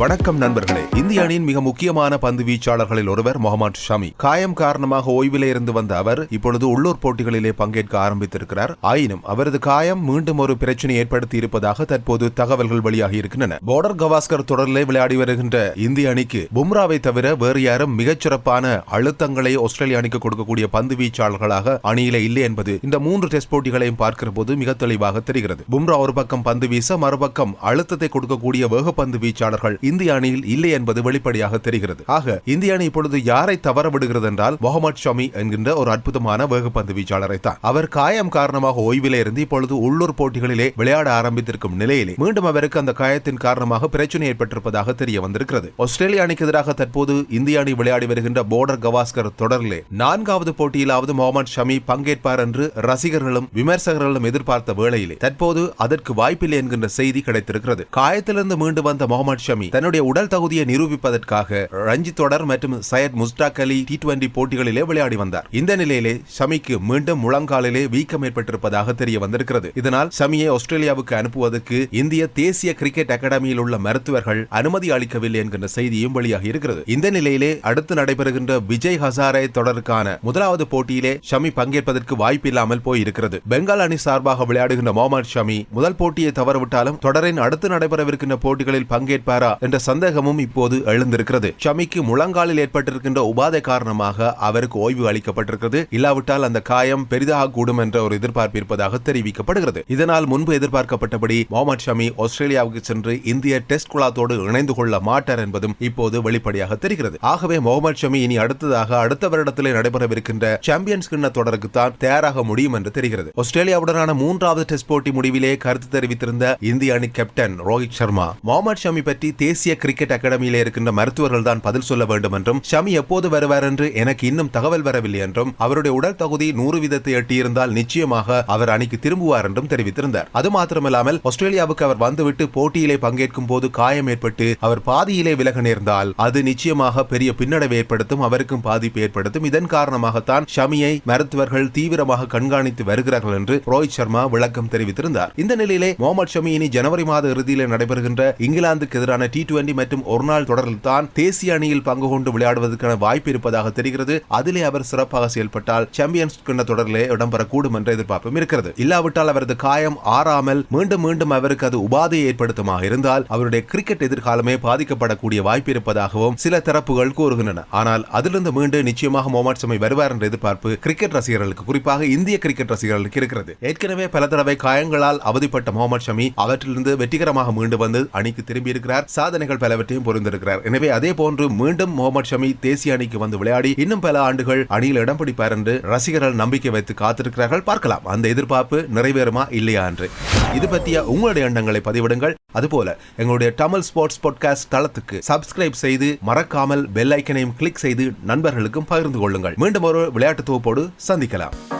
வணக்கம் நண்பர்களே. இந்திய அணியின் மிக முக்கியமான பந்து வீச்சாளர்களில் ஒருவர் முகமது ஷமி. காயம் காரணமாக ஓய்விலே இருந்து வந்த அவர் இப்பொழுது உள்ளூர் போட்டிகளிலே பங்கேற்க ஆரம்பித்திருக்கிறார். ஆயினும் அவரது காயம் மீண்டும் ஒரு பிரச்சனை ஏற்படுத்தி இருப்பதாக தற்போது தகவல்கள் வெளியாகி இருக்கின்றன. போர்டர் கவாஸ்கர் தொடரிலே விளையாடி வருகின்ற இந்திய அணிக்கு பும்ராவை தவிர வேறு யாரும் மிகச்சிறப்பான அழுத்தங்களை ஆஸ்திரேலிய அணிக்கு கொடுக்கக்கூடிய பந்து வீச்சாளர்களாக அணியிலே இல்லை என்பது இந்த மூன்று டெஸ்ட் போட்டிகளையும் பார்க்கிற போது மிக தெளிவாக தெரிகிறது. பும்ரா ஒரு பக்கம் பந்து வீச மறுபக்கம் அழுத்தத்தை கொடுக்கக்கூடிய வேகப்பந்து வீச்சாளர்கள் இந்திய அணியில் இல்லை என்பது வெளிப்படையாக தெரிகிறது. ஆக இந்திய அணி இப்பொழுது யாரை தவற விடுகிறது என்றால் முகமது ஷமி என்கின்ற ஒரு அற்புதமான வேகப்பந்து வீச்சாளரை தான் அவர் காயம் காரணமாக ஓய்விலே இருந்து இப்பொழுது உள்ளூர் போட்டிகளிலே விளையாட ஆரம்பித்திருக்கும் நிலையிலே மீண்டும் அவருக்கு அந்த காயத்தின் காரணமாக பிரச்சனை ஏற்பட்டிருப்பதாக தெரிய வந்திருக்கிறது. ஆஸ்திரேலிய அணிக்கு எதிராக தற்போது இந்திய அணி விளையாடி வருகின்ற போர்டர் கவாஸ்கர் தொடரிலே நான்காவது போட்டியிலாவது முகமது ஷமி பங்கேற்பார் என்று ரசிகர்களும் விமர்சகர்களும் எதிர்பார்த்த வேளையிலே தற்போது அதற்கு வாய்ப்பில்லை என்கின்ற செய்தி கிடைத்திருக்கிறது. காயத்திலிருந்து மீண்டு வந்த முகமது ஷமி தன்னுடைய உடல் தகுதியை நிரூபிப்பதற்காக ரஞ்சித் தொடர் மற்றும் சையத் முஸ்டாக் அலி டி டுவெண்டி போட்டிகளிலே விளையாடி வந்தார். இந்த நிலையிலே ஷமிக்கு மீண்டும் முழங்காலிலே வீக்கம் ஏற்பட்டிருப்பதாக தெரிய வந்திருக்கிறது. இதனால் ஷமியை ஆஸ்திரேலியாவுக்கு அனுப்புவதற்கு இந்திய தேசிய கிரிக்கெட் அகாடமியில் உள்ள மருத்துவர்கள் அனுமதி அளிக்கவில்லை என்கின்ற செய்தியும் வெளியாகி இருக்கிறது. இந்த நிலையிலே அடுத்து நடைபெறுகின்ற விஜய் ஹசாரே தொடருக்கான முதலாவது போட்டியிலே ஷமி பங்கேற்பதற்கு வாய்ப்பு இல்லாமல் போயிருக்கிறது. பெங்கால் அணி சார்பாக விளையாடுகின்ற மொஹமத் ஷமி முதல் போட்டியை தவறவிட்டாலும் தொடரின் அடுத்து நடைபெறவிருக்கின்ற போட்டிகளில் பங்கேற்பாரா என்ற சந்தேகமும் இப்போது எழுந்திருக்கிறது. ஷமிக்கு முழங்காலில் ஏற்பட்டிருக்கின்ற உபாதை காரணமாக அவருக்கு ஓய்வு அளிக்கப்பட்டிருக்கிறது. இல்லாவிட்டால் அந்த காயம் பெரிதாக கூடும் என்ற ஒரு எதிர்பார்ப்பு இருப்பதாக தெரிவிக்கப்படுகிறது. இதனால் முன்பு எதிர்பார்க்கப்பட்டபடி முகமது ஷமி ஆஸ்திரேலியாவுக்கு சென்று இந்திய டெஸ்ட் குழாத்தோடு இணைந்து கொள்ள மாட்டார் என்பதும் இப்போது வெளிப்படையாக தெரிகிறது. ஆகவே முகமது ஷமி இனி அடுத்ததாக அடுத்த வருடத்திலே நடைபெறவிருக்கின்ற சாம்பியன்ஸ் கிண்ண தொடருக்கு தான் தயாராக முடியும் என்று தெரிகிறது. ஆஸ்திரேலியாவுடனான மூன்றாவது டெஸ்ட் போட்டி முடிவிலே கருத்து தெரிவித்திருந்த இந்திய அணி கேப்டன் ரோஹித் சர்மா முகமது ஷமி பற்றி தேசிய தேசிய கிரிக்கெட் அகாடமியில் இருக்கின்ற மருத்துவர்கள் தான் பதில் சொல்ல வேண்டும் என்றும் ஷமி எப்போது வருவார் என்று எனக்கு இன்னும் தகவல் வரவில்லை என்றும் அவருடைய உடல் தகுதி நூறு வீதத்தை எட்டியிருந்தால் நிச்சயமாக அவர் அணிக்கு திரும்புவார் என்றும் தெரிவித்திருந்தார். அது மாத்திரமல்லாமல் ஆஸ்திரேலியாவுக்கு அவர் வந்துவிட்டு போட்டியிலே பங்கேற்கும் போது காயம் ஏற்பட்டு அவர் பாதியிலே விலக நேர்ந்தால் அது நிச்சயமாக பெரிய பின்னடைவை ஏற்படுத்தும் அவருக்கும் பாதிப்பு ஏற்படுத்தும். இதன் காரணமாகத்தான் ஷமியை மருத்துவர்கள் தீவிரமாக கண்காணித்து வருகிறார்கள் என்று ரோஹித் சர்மா விளக்கம் தெரிவித்திருந்தார். இந்த நிலையிலே முகமது ஷமி இனி ஜனவரி மாத இறுதியில் நடைபெறுகின்ற இங்கிலாந்துக்கு எதிரான டி டி டுவெண்டி மற்றும் ஒருநாள் தொடரில் தான் தேசிய அணியில் பங்கு கொண்டு விளையாடுவதற்கான வாய்ப்பு இருப்பதாக தெரிகிறது. அதிலே அவர் சிறப்பாக செயல்பட்டால் சாம்பியன்ஸ் கிண்ண தொடரிலே இடம்பெறக்கூடும் என்ற எதிர்பார்ப்பும் இருக்கிறது. இல்லாவிட்டால் அவரது காயம் ஆறாமல் மீண்டும் மீண்டும் அவருக்கு அது உபாதையை ஏற்படுத்துமாக இருந்தால் அவருடைய கிரிக்கெட் எதிர்காலமே பாதிக்கப்படக்கூடிய வாய்ப்பு இருப்பதாகவும் சில தரப்புகள் கூறுகின்றன. ஆனால் அதிலிருந்து மீண்டு நிச்சயமாக மொஹமட் ஷமி வருவார் என்ற எதிர்பார்ப்பு கிரிக்கெட் ரசிகர்களுக்கு குறிப்பாக இந்திய கிரிக்கெட் ரசிகர்களுக்கு இருக்கிறது. ஏற்கனவே பல தடவை காயங்களால் அவதிப்பட்ட முகமது ஷமி அவற்றிலிருந்து வெற்றிகரமாக மீண்டு வந்து அணிக்கு திரும்பி இருக்கிறார் சாதனைகள் பலவற்றையும் புரிந்திருக்கிறார். எனவே அதே போன்று மீண்டும் முகமது ஷமி தேசிய அணிக்கு வந்து விளையாடி இன்னும் பல ஆண்டுகள் அணியில் இடம் பிடிப்பார் என்று ரசிகர்கள் நம்பிக்கை வைத்து காத்திருக்கிறார்கள். பார்க்கலாம். அந்த எதிர்பார்ப்பு நிறைவேறுமா இல்லையா என்று. இது பற்றிய உங்களுடைய எண்ணங்களை பதிவிடுங்கள். அதுபோல எங்களுடைய தமிழ் ஸ்போர்ட்ஸ் பாட்காஸ்ட் தளத்துக்கு சப்ஸ்கிரைப் செய்து மறக்காமல் பெல் ஐக்கனையும் கிளிக் செய்து நண்பர்களுக்கும் பகிர்ந்து கொள்ளுங்கள். மீண்டும் ஒரு விளையாட்டு தொகுப்போடு சந்திக்கலாம்.